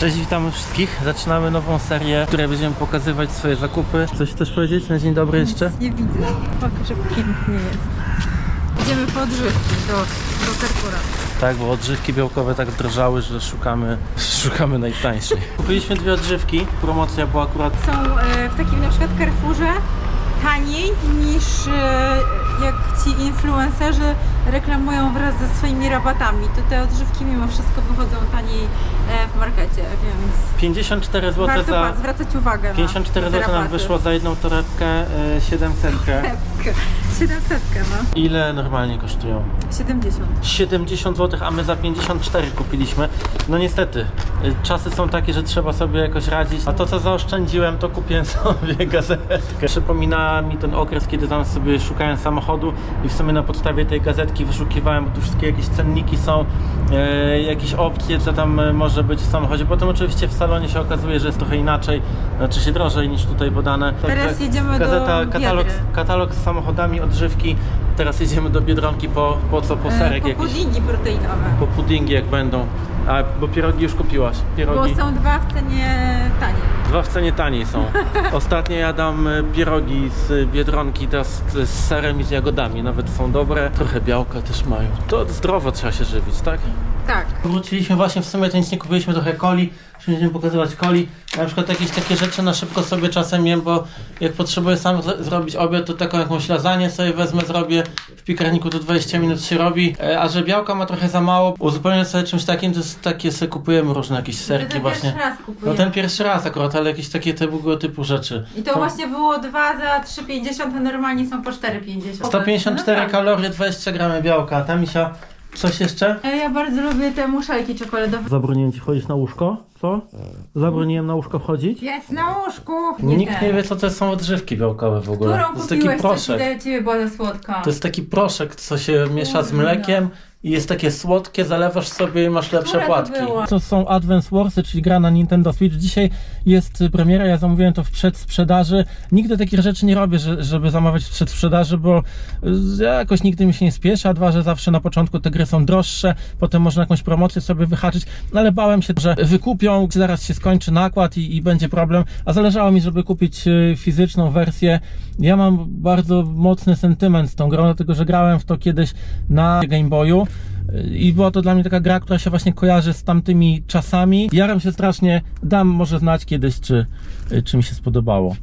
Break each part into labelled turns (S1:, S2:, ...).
S1: Cześć, witamy wszystkich. Zaczynamy nową serię, w której będziemy pokazywać swoje zakupy. Coś chcesz powiedzieć na dzień dobry jeszcze?
S2: Nie widzę. Pokaż, jak pięknie jest. Idziemy po odżywki do, do Carrefoura.
S1: Tak, bo odżywki białkowe tak drożały, że szukamy, szukamy najtańszej. Kupiliśmy dwie odżywki. Promocja była akurat
S2: Są e, w takim na przykład Carrefourze taniej niż e, jak ci influencerzy reklamują wraz ze swoimi rabatami. To te odżywki mimo wszystko wychodzą taniej e, w markecie, więc
S1: 54 zł
S2: warto
S1: za...
S2: zwracać uwagę na
S1: 54
S2: te
S1: zł nam
S2: rabaty.
S1: wyszło za jedną torebkę e, 700.
S2: Epkę. 700, no.
S1: Ile normalnie kosztują?
S2: 70.
S1: 70 zł, a my za 54 kupiliśmy. No niestety, y, czasy są takie, że trzeba sobie jakoś radzić. A to co zaoszczędziłem, to kupiłem sobie gazetkę. Przypomina mi ten okres, kiedy tam sobie szukałem samochodu i w sumie na podstawie tej gazetki wyszukiwałem, bo tu wszystkie jakieś cenniki są, e, jakieś opcje, co tam e, może być w samochodzie. Potem oczywiście w salonie się okazuje, że jest trochę inaczej, znaczy się drożej niż tutaj podane.
S2: Teraz jedziemy do
S1: gazeta, katalog,
S2: Biedry.
S1: katalog z samochodami, odżywki. Teraz jedziemy do Biedronki po, po co? Po
S2: E,
S1: serek
S2: po
S1: jakiś
S2: puddingi proteinowe.
S1: po puddingi jak będą. A, bo pierogi już kupiłaś.
S2: Bo
S1: Pierogi
S2: są dwa w cenie taniej.
S1: dwa w cenie taniej są. Ostatnio jadam e, pierogi z Biedronki teraz z serem i z jagodami. Nawet są dobre. Trochę białka też mają. To zdrowo trzeba się żywić, tak?
S2: Tak.
S1: Wróciliśmy właśnie w sumie, to nic nie kupiliśmy trochę coli. Już Będziemy pokazywać coli. Na przykład jakieś takie rzeczy na szybko sobie czasem jem, bo jak potrzebuję sam zrobić obiad, to taką jakąś lasagne sobie wezmę, zrobię. W piekarniku to 20 minut się robi. E, A że białka ma trochę za mało, uzupełnię sobie czymś takim, to jest takie sobie kupujemy różne jakieś serki
S2: ten
S1: właśnie.
S2: pierwszy raz kupuję.
S1: No ten pierwszy raz akurat, ale jakieś takie tego typu rzeczy.
S2: I to właśnie było 2 za 3,50, a normalnie są po 4,50.
S1: 154
S2: No tak.
S1: kalorie, 20 gramy białka. A tam misia, coś jeszcze?
S2: E, Ja bardzo lubię te muszelki czekoladowe.
S1: Zabroniłem ci wchodzić na łóżko? Co? Zabroniłem na łóżko wchodzić?
S2: Jest na łóżku!
S1: Nikt
S2: ten.
S1: nie wie, co to są odżywki białkowe w ogóle.
S2: Którą
S1: to jest taki
S2: co ci
S1: proszek.
S2: dla ciebie była za słodka?
S1: To jest taki proszek, co się miesza z mlekiem i jest takie słodkie, zalewasz sobie i masz lepsze
S2: Która to
S1: płatki.
S2: była?
S1: To są Advance Warsy, czyli gra na Nintendo Switch. Dzisiaj jest y, premiera, ja zamówiłem to w przedsprzedaży. Nigdy takich rzeczy nie robię, że, żeby zamawiać w przedsprzedaży, bo y, jakoś nigdy mi się nie spieszy, a dwa, że zawsze na początku te gry są droższe, potem można jakąś promocję sobie wyhaczyć, no ale bałem się, że wykupią, zaraz się skończy nakład i, i będzie problem, a zależało mi, żeby kupić y, fizyczną wersję. Ja mam bardzo mocny sentyment z tą grą, dlatego że grałem w to kiedyś na Game Boyu. I była to dla mnie taka gra, która się właśnie kojarzy z tamtymi czasami. Jaram się strasznie, dam może znać kiedyś, czy, czy mi się spodobało.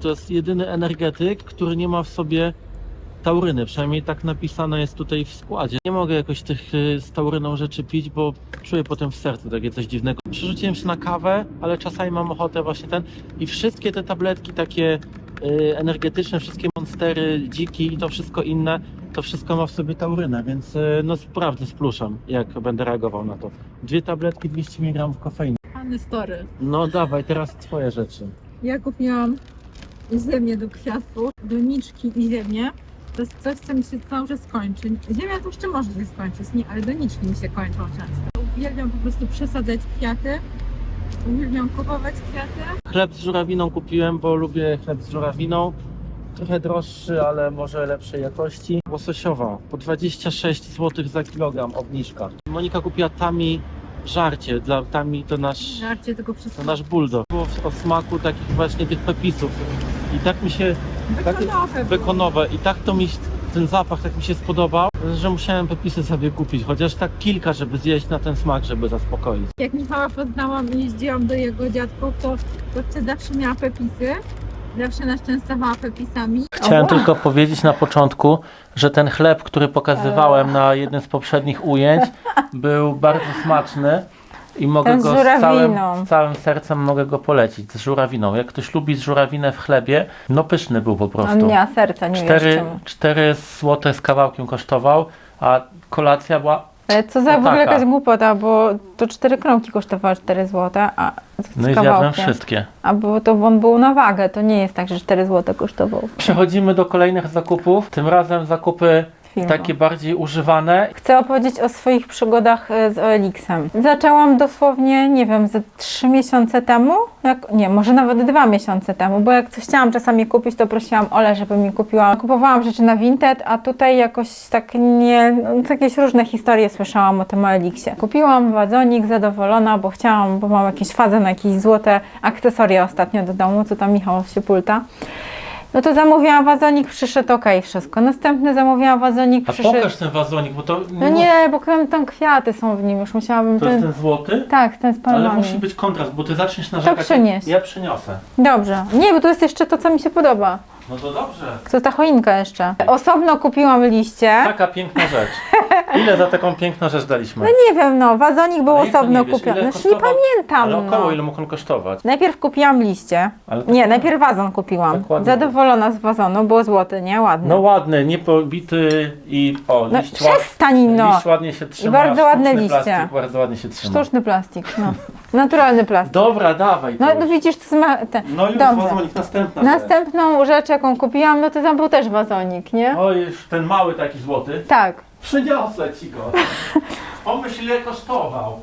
S1: To jest jedyny energetyk, który nie ma w sobie tauryny, przynajmniej tak napisane jest tutaj w składzie. Nie mogę jakoś tych y, z tauryną rzeczy pić, bo czuję potem w sercu takie coś dziwnego. Przerzuciłem się na kawę, ale czasami mam ochotę właśnie ten i wszystkie te tabletki takie y, energetyczne, wszystkie monstery, dziki i to wszystko inne, to wszystko ma w sobie taurynę, więc y, no sprawdzę z pluszem, jak będę reagował na to. Dwie tabletki, 200 mg kofeiny.
S2: Fany story.
S1: No dawaj, teraz twoje rzeczy.
S2: Ja kupiłam ziemię do kwiatów, doniczki i ziemię. To jest coś, co mi się cały czas kończy. Ziemia to jeszcze może się skończyć, nie, ale doniczki mi się kończą często. Uwielbiam po prostu przesadzać kwiaty. Uwielbiam kupować kwiaty.
S1: Chleb z żurawiną kupiłem, bo lubię chleb z żurawiną. Trochę droższy, ale może lepszej jakości. Łososiowa po 26 zł za kilogram obniżka. Monika kupiła tami żarcie. Dla tami to nasz,
S2: Żarcie tego
S1: to
S2: wszystko.
S1: nasz bulldog. Było w- o smaku takich właśnie tych pepisów. I tak mi się,
S2: Bekonowe było.
S1: bekonowe, i tak to mi, ten zapach tak mi się spodobał, że musiałem pepisy sobie kupić. Chociaż tak kilka, żeby zjeść na ten smak, żeby zaspokoić.
S2: Jak Michała poznałam i jeździłam do jego dziadków, to babcia zawsze miała pepisy. Zawsze nas częstowała pepisami.
S1: Chciałem tylko powiedzieć na początku, że ten chleb, który pokazywałem na jednym z poprzednich ujęć, był bardzo smaczny i mogę
S3: Ten z
S1: go z całym,
S3: żurawiną.
S1: z całym sercem mogę go polecić, z żurawiną. Jak ktoś lubi żurawinę w chlebie, no pyszny był po
S3: On
S1: prostu.
S3: nie ma serca, nie
S1: Cztery,
S3: wiesz czemu.
S1: 4 złote z kawałkiem kosztował, a kolacja była,
S3: Ale co za
S1: No
S3: w ogóle
S1: taka.
S3: jakaś głupota, bo to cztery kromki kosztowały 4 zł, a z
S1: no i zjadłem
S3: kawałkiem.
S1: wszystkie.
S3: A było to on był na wagę, to nie jest tak, że 4 zł kosztował.
S1: Przechodzimy do kolejnych zakupów, tym razem zakupy
S2: filmu.
S1: takie bardziej używane.
S2: Chcę opowiedzieć o swoich przygodach e, z OLX-em. Zaczęłam dosłownie, nie wiem, ze trzy miesiące temu, jak, nie, może nawet dwa miesiące temu, bo jak coś chciałam czasami kupić, to prosiłam Ole, żeby mi kupiła. Kupowałam rzeczy na Vinted, a tutaj jakoś tak nie, no, jakieś różne historie słyszałam o tym OLX-ie. Kupiłam wadzonik, zadowolona, bo chciałam, bo mam jakieś fazę na jakieś złote akcesoria ostatnio do domu, co tam Michał się pulta. No to zamówiłam wazonik, przyszedł ok, wszystko. Następny zamówiłam wazonik,
S1: A
S2: przyszedł...
S1: pokaż ten wazonik, bo to
S2: No nie, bo tam, tam kwiaty są w nim, już musiałabym...
S1: To jest
S2: ten-
S1: złoty?
S2: Tak, ten z
S1: Ale
S2: palmami.
S1: musi być kontrast, bo ty zaczniesz narzekać.
S2: przynieś.
S1: Ja przyniosę.
S2: Dobrze. Nie, bo to jest jeszcze to, co mi się podoba.
S1: No to dobrze.
S2: Jest ta choinka jeszcze. Osobno kupiłam liście.
S1: Taka piękna rzecz. Ile za taką piękną rzecz daliśmy?
S2: No nie wiem, no, wazonik był
S1: A jak to
S2: osobno
S1: nie wiesz,
S2: kupiony.
S1: ile
S2: Już nie
S1: kosztował?
S2: pamiętam,
S1: Ale około
S2: no.
S1: ile mógł on kosztować?
S2: Najpierw kupiłam liście.
S1: Ale
S2: Nie, najpierw wazon kupiłam.
S1: Tak ładnie.
S2: Zadowolona z wazonu, było złoty, nie? Ładny.
S1: No ładny, niepobity i o,
S2: No,
S1: liść,
S2: przestań, no.
S1: liść ładnie się trzyma.
S2: bardzo ładne
S1: sztuczny
S2: liście.
S1: Plastik, bardzo ładnie się trzyma.
S2: Sztuczny plastik, no. Naturalny plastik.
S1: Dobra, dawaj.
S2: No,
S1: to
S2: no
S1: już.
S2: widzisz, to jest ma... Te...
S1: no już
S2: Dobrze.
S1: wazonik, następna rzecz.
S2: Następną rzecz, jaką kupiłam, no to tam był też wazonik, nie?
S1: O, już ten mały taki złoty.
S2: Tak.
S1: Przyniosę ci go. On myśli, ile kosztował.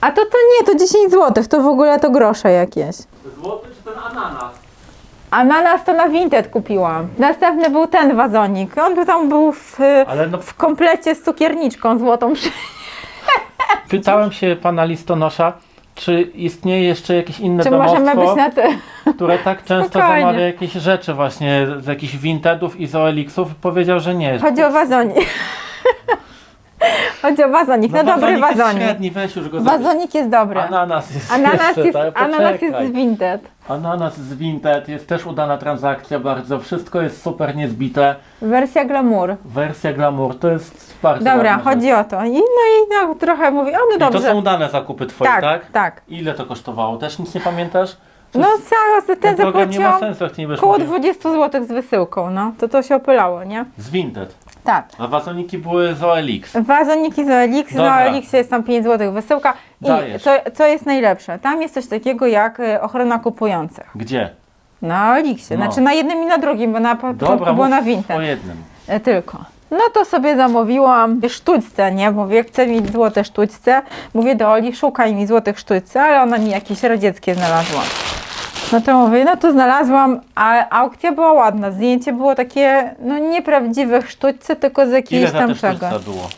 S2: A to to nie, to 10 zł, to w ogóle to grosze jakieś.
S1: Złoty czy ten ananas?
S2: Ananas to na Vinted kupiłam. Następny był ten wazonik. On był tam był w,
S1: Ale no,
S2: w komplecie z cukierniczką złotą. przy-
S1: pytałem się pana listonosza, czy istnieje jeszcze jakieś inne
S2: Czy
S1: domostwo,
S2: możemy być na ty?
S1: które tak często
S2: Spokojnie.
S1: zamawia jakieś rzeczy właśnie z jakichś Vintedów i z OLX-ów? Powiedział, że nie.
S2: Chodzi o wazonik. Chodzi o wazonik. No, dobry
S1: wazonik jest
S2: wazonik.
S1: średni, weź już go zabierz.
S2: Wazonik jest dobry.
S1: Ananas jest
S2: Ananas
S1: jeszcze,
S2: jest,
S1: tak?
S2: ananas jest z Vinted.
S1: Ananas z Vinted, jest też udana transakcja bardzo, wszystko jest super niezbite.
S2: Wersja glamour.
S1: Wersja glamour, to jest bardzo
S2: Dobra, chodzi o to. I, no i no, trochę mówię, o no.
S1: I to
S2: dobrze.
S1: są udane zakupy twoje, tak?
S2: tak, tak.
S1: Ile to kosztowało? Też nic nie pamiętasz?
S2: No cały ten
S1: program nie ma
S2: zapłaciłam
S1: sensu, jak nie mówię.
S2: 20 zł z wysyłką, no. To to się opylało, nie?
S1: Z Vinted.
S2: Tak.
S1: A wazoniki były z OLX.
S2: Wazoniki z OLX,
S1: Dobra.
S2: na OLX jest tam 5 zł wysyłka. I
S1: Dajesz.
S2: co, co jest najlepsze? Tam jest coś takiego jak y, ochrona kupujących.
S1: Gdzie?
S2: Na OLX-ie,
S1: No.
S2: znaczy na jednym i na drugim, bo na po- początku
S1: Dobra,
S2: było
S1: mów
S2: na Vinted.
S1: o jednym.
S2: E, Tylko. No to sobie zamówiłam sztućce, nie? Mówię, chcę mieć złote sztućce. Mówię do Oli, szukaj mi złotych sztućce, ale ona mi jakieś radzieckie znalazła. No to mówię, no to znalazłam, a aukcja była ładna. Zdjęcie było takie, no nieprawdziwych sztućce, tylko z
S1: Ile za
S2: tam
S1: te
S2: czego.
S1: sztuczce było?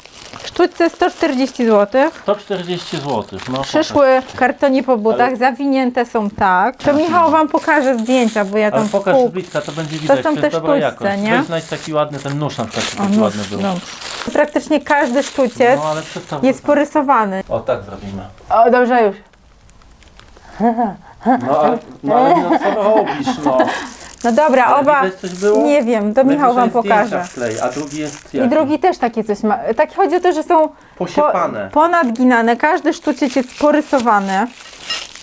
S2: Sztućce 140 zł.
S1: 140 zł. No,
S2: Przyszły w kartonie po butach,
S1: Ale-
S2: zawinięte są tak. To Michał wam pokaże zdjęcia, bo ja
S1: Ale
S2: tam
S1: pokaż
S2: pół...
S1: z bliska, to będzie widać,
S2: są
S1: jest
S2: te
S1: dobra
S2: sztućce,
S1: jakość.
S2: nie?
S1: Weź znajdź taki ładny, ten nóż na przykład,
S2: O,
S1: taki
S2: nóż,
S1: ładny był.
S2: no. Praktycznie każdy sztuciec
S1: No ale przedstaw
S2: jest porysowany.
S1: O tak zrobimy.
S2: O, dobrze już.
S1: No, a, no ale no, co robisz, no?
S2: No dobra,
S1: Ale
S2: oba.
S1: widać coś było?
S2: Nie wiem, to Michał wam
S1: Najwyżej zdjęcia
S2: pokaże.
S1: Wklej, a drugi jest
S2: I
S1: jaki?
S2: drugi też takie coś ma. Tak chodzi o to, że są po,
S1: Posiepane.
S2: ponadginane. Każdy sztuciec jest porysowany.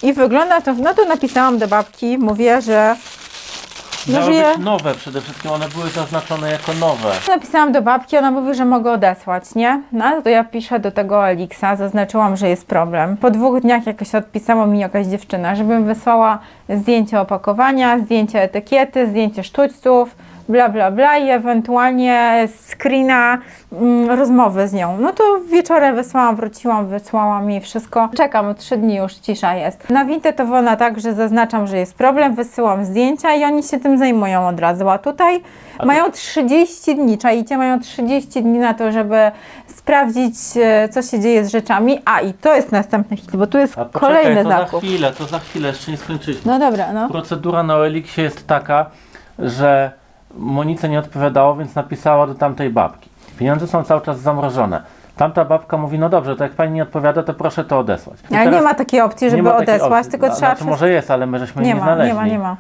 S2: I wygląda to, no to napisałam do babki, mówię, że no,
S1: Miały być nowe przede wszystkim, one były zaznaczone jako nowe.
S2: napisałam do babki, ona mówi, że mogę odesłać, nie? No to ja piszę do tego Elixa, zaznaczyłam, że jest problem. Po dwóch dniach jakoś odpisała mi jakaś dziewczyna, żebym wysłała zdjęcie opakowania, zdjęcie etykiety, zdjęcie sztućców, bla bla bla i ewentualnie screena mm, rozmowy z nią. No to wieczorem wysłałam, wróciłam, wysłałam jej wszystko. Czekam, trzy dni już cisza jest. Na Vinted-Owona tak, że zaznaczam, że jest problem, wysyłam zdjęcia i oni się tym zajmują od razu. A tutaj
S1: A to-
S2: mają 30 dni, czaicie? Mają 30 dni na to, żeby sprawdzić, e, co się dzieje z rzeczami. A i to jest następny hit, bo tu jest
S1: A poczekaj,
S2: kolejny
S1: to za chwilę, to za chwilę, jeszcze nie skończyliśmy.
S2: No dobra, no.
S1: Procedura na OLX jest taka, że Monice nie odpowiadało, więc napisała do tamtej babki. Pieniądze są cały czas zamrożone. Tamta babka mówi, no dobrze, to jak pani nie odpowiada, to proszę to odesłać. I
S2: Ale nie
S1: teraz-
S2: ma takiej opcji,
S1: nie
S2: żeby
S1: ma takiej
S2: odesłać,
S1: opcji.
S2: tylko
S1: No,
S2: trzeba
S1: znaczy,
S2: wszystko...
S1: może jest, ale my żeśmy
S2: Nie
S1: nie,
S2: ma,
S1: znaleźli.
S2: nie ma, nie ma.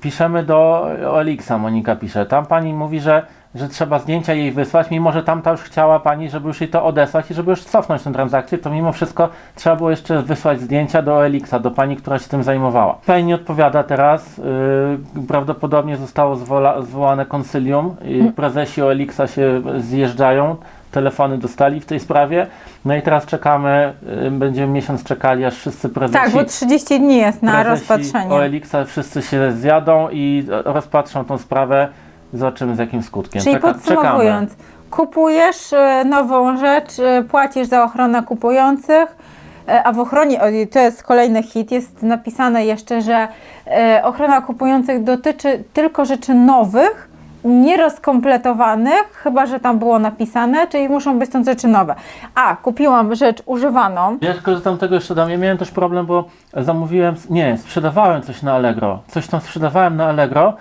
S1: Piszemy do OLX-a, Monika pisze. Tam pani mówi, że, że trzeba zdjęcia jej wysłać, mimo że tamta już chciała pani, żeby już jej to odesłać i żeby już cofnąć tę transakcję, to mimo wszystko trzeba było jeszcze wysłać zdjęcia do OLX-a, do pani, która się tym zajmowała. Pani nie odpowiada teraz. Yy, prawdopodobnie zostało zwola, zwołane konsylium. Yy, prezesi OLX-a się zjeżdżają. Telefony dostali w tej sprawie. No i teraz czekamy, yy, będziemy miesiąc czekali, aż wszyscy prezesi
S2: Tak, bo 30 dni jest na rozpatrzenie.
S1: OLX-a wszyscy się zjadą i rozpatrzą tą sprawę. Zobaczymy z jakim skutkiem.
S2: Czyli
S1: Czeka-
S2: podsumowując, kupujesz e, nową rzecz, e, płacisz za ochronę kupujących, e, a w ochronie, to jest kolejny hit, jest napisane jeszcze, że ochrona kupujących dotyczy tylko rzeczy nowych, nierozkompletowanych, chyba że tam było napisane, czyli muszą być to rzeczy nowe. A, kupiłam rzecz używaną,
S1: Ja tylko, że tam tego jeszcze dam. Ja miałem też problem, bo zamówiłem, nie, sprzedawałem coś na Allegro. Coś tam sprzedawałem na Allegro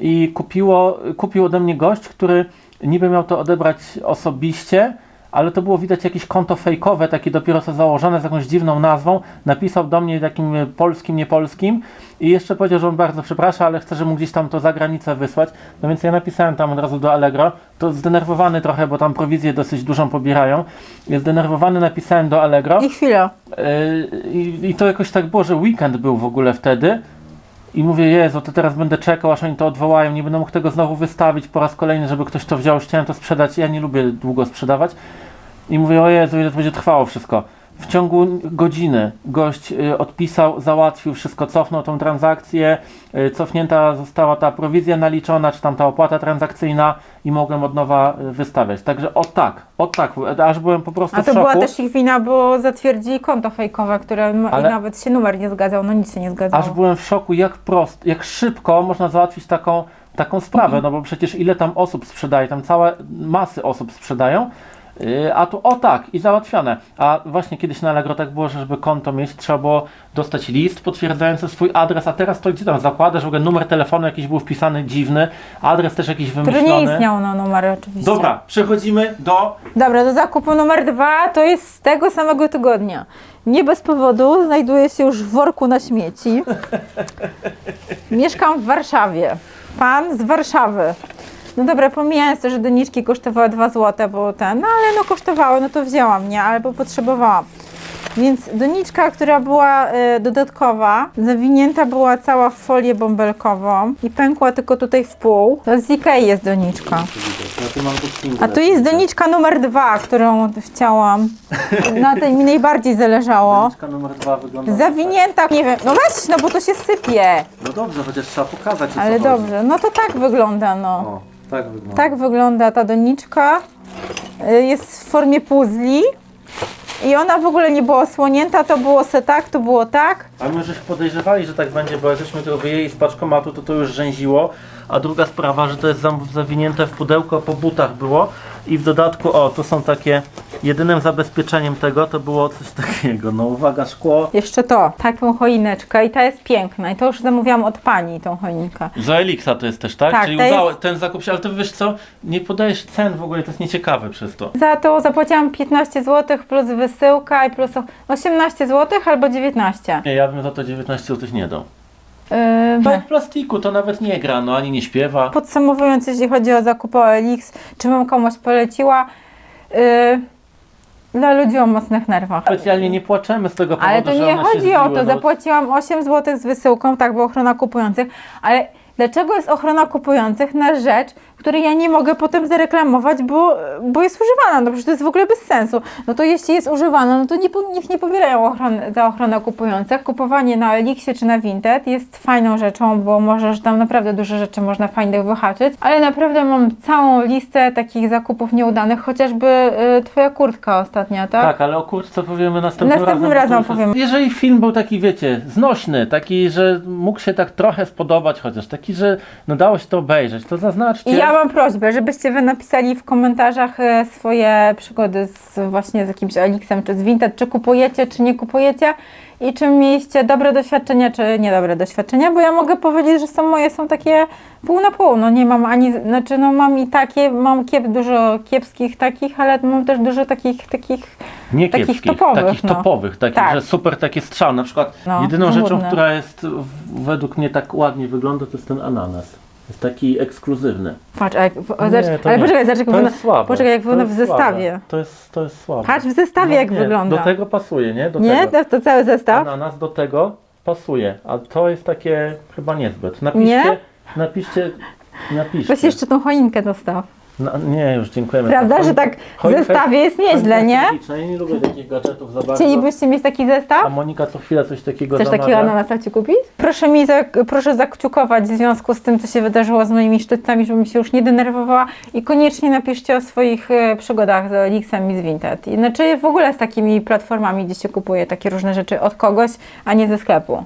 S1: i kupiło, kupił ode mnie gość, który niby miał to odebrać osobiście, ale to było widać jakieś konto fejkowe, takie dopiero co założone z jakąś dziwną nazwą. Napisał do mnie takim polskim, niepolskim i jeszcze powiedział, że on bardzo przeprasza, ale chce, że mu gdzieś tam to za granicę wysłać. No więc ja napisałem tam od razu do Allegro. To zdenerwowany trochę, bo tam prowizję dosyć dużą pobierają. Jest zdenerwowany, napisałem do Allegro.
S2: i chwilę.
S1: Yy, I, I to jakoś tak było, że weekend był w ogóle wtedy. I mówię, Jezu, to teraz będę czekał, aż oni to odwołają. Nie będę mógł tego znowu wystawić po raz kolejny, żeby ktoś to wziął. Chciałem to sprzedać. Ja nie lubię długo sprzedawać. I mówię, o Jezu, ile to będzie trwało wszystko. W ciągu godziny gość y, odpisał, załatwił wszystko, cofnął tą transakcję, y, cofnięta została ta prowizja naliczona, czy tam ta opłata transakcyjna i mogłem od nowa y, wystawiać. Także o tak, o tak, aż byłem po prostu
S2: A
S1: w
S2: to
S1: szoku.
S2: była też ich wina, bo zatwierdzili konto fejkowe, które
S1: Ale-
S2: nawet się numer nie zgadzał, no nic się nie zgadzało.
S1: Aż byłem w szoku, jak prost, jak szybko można załatwić taką, taką sprawę, no bo przecież ile tam osób sprzedaje, tam całe masy osób sprzedają, a tu o tak i załatwione. A właśnie kiedyś na Allegro tak było, że żeby konto mieć, trzeba było dostać list potwierdzający swój adres, a teraz to gdzie tam zakładasz, w ogóle numer telefonu jakiś był wpisany dziwny, adres też jakiś
S2: Który
S1: wymyślony.
S2: nie istniał na numery oczywiście.
S1: Dobra, przechodzimy do
S2: Dobra, do zakupu numer dwa to jest z tego samego tygodnia. Nie bez powodu znajduję się już w worku na śmieci. Mieszkam w Warszawie. Pan z Warszawy. No dobra, pomijając to, że doniczki kosztowały 2 zł, bo ten, no ale no kosztowały, no to wzięłam, nie? Albo potrzebowałam. Więc doniczka, która była y, dodatkowa, zawinięta była cała w folię bąbelkową i pękła tylko tutaj w pół. To z Ikei jest doniczka. A tu jest doniczka numer dwa, którą chciałam. Na tej mi najbardziej zależało.
S1: Doniczka numer dwa wygląda
S2: Zawinięta, nie wiem, no weź, no bo to się sypie.
S1: No dobrze, chociaż trzeba pokazać, o co
S2: Ale
S1: chodzi.
S2: dobrze, no to tak wygląda, no.
S1: O, tak wygląda.
S2: Tak wygląda ta doniczka. Y, Jest w formie puzli. I ona w ogóle nie była osłonięta, to było se tak, to było tak.
S1: A my żeśmy podejrzewali, że tak będzie, bo jak żeśmy to wyjęli z paczkomatu, to to już rzęziło. A druga sprawa, że to jest zawinięte w pudełko, po butach było. I w dodatku, o, to są takie, jedynym zabezpieczeniem tego to było coś takiego, no uwaga, szkło.
S2: Jeszcze to, taką choineczkę i ta jest piękna. I to już zamówiłam od pani, tą choinkę.
S1: Za Elixa to jest też, tak?
S2: Tak,
S1: Czyli
S2: to
S1: udało,
S2: jest-
S1: ten zakup się, ale to wiesz co, nie podajesz cen w ogóle, to jest nieciekawe przez to.
S2: Za to zapłaciłam 15 zł plus wysyłka i plus 18 zł albo 19.
S1: Nie, ja bym za to 19 zł nie dał. To jak plastiku, to nawet nie gra, no ani nie śpiewa.
S2: Podsumowując, jeśli chodzi o zakup OLX, czy bym komuś poleciła? Yy, dla ludzi o mocnych nerwach.
S1: Specjalnie nie płaczemy z tego powodu,
S2: Ale to nie chodzi o to.
S1: no.
S2: Zapłaciłam 8 zł z wysyłką, tak, bo ochrona kupujących, ale dlaczego jest ochrona kupujących na rzecz, której ja nie mogę potem zareklamować, bo, bo jest używana? No przecież to jest w ogóle bez sensu. No to jeśli jest używana, no to nie, niech nie pobierają ochrony, za ochronę kupujących. Kupowanie na Elixie czy na Vinted jest fajną rzeczą, bo możesz tam naprawdę dużo rzeczy można fajnych wyhaczyć, ale naprawdę mam całą listę takich zakupów nieudanych, chociażby y, twoja kurtka ostatnia, tak?
S1: Tak, ale o kurczce powiemy następnym,
S2: Następnym
S1: razem. bo
S2: razem powiemy.
S1: Jeżeli film był taki, wiecie, znośny, taki, że mógł się tak trochę spodobać chociaż, taki, że no dało się to obejrzeć, to zaznaczcie.
S2: I ja mam prośbę, żebyście wy napisali w komentarzach e, swoje przygody z, właśnie z jakimś Elixem czy z Vinted, czy kupujecie, czy nie kupujecie i czy mieliście dobre doświadczenia, czy niedobre doświadczenia, bo ja mogę powiedzieć, że są moje są takie pół na pół, no nie mam ani, znaczy no mam i takie, mam kiep, dużo kiepskich takich, ale mam też dużo takich, takich
S1: nie
S2: takich
S1: kiepskich,
S2: topowych,
S1: takich
S2: no.
S1: topowych, takich,
S2: Tak.
S1: że super takie strzały. Na przykład
S2: No,
S1: jedyną
S2: żmudne.
S1: rzeczą, która jest w, według mnie tak ładnie wygląda, to jest ten ananas. Jest taki ekskluzywny.
S2: patrz, a jak,
S1: to
S2: ale
S1: nie.
S2: poczekaj, zobacz jak
S1: To
S2: wygląda,
S1: jest słabe.
S2: poczekaj jak
S1: To
S2: wygląda w
S1: jest słabe.
S2: zestawie.
S1: To jest, to jest słabe.
S2: Patrz w zestawie jak
S1: nie,
S2: wygląda.
S1: Do tego pasuje, nie? Do
S2: nie?
S1: tego.
S2: To, to cały zestaw?
S1: Ananas do tego pasuje, a to jest takie chyba niezbyt. Napiszcie,
S2: Nie?
S1: napiszcie, napiszcie.
S2: Weź jeszcze tą choinkę dostaw.
S1: No, nie, już dziękujemy.
S2: Prawda, że tak w
S1: choinka-
S2: zestawie jest nieźle, nie?
S1: Ja nie lubię takich gadżetów za bardzo.
S2: Chcielibyście mieć taki
S1: A
S2: zestaw?
S1: Monika co chwilę coś takiego
S2: Chcesz
S1: zamawia.
S2: takiego ananasa Ci kupić? Proszę mi za, proszę zakciukować w związku z tym, co się wydarzyło z moimi sztućcami, żebym się już nie denerwowała i koniecznie napiszcie o swoich e, przygodach z Elixem i z Vinted. I Znaczy w ogóle z takimi platformami, gdzie się kupuje takie różne rzeczy od kogoś, a nie ze sklepu.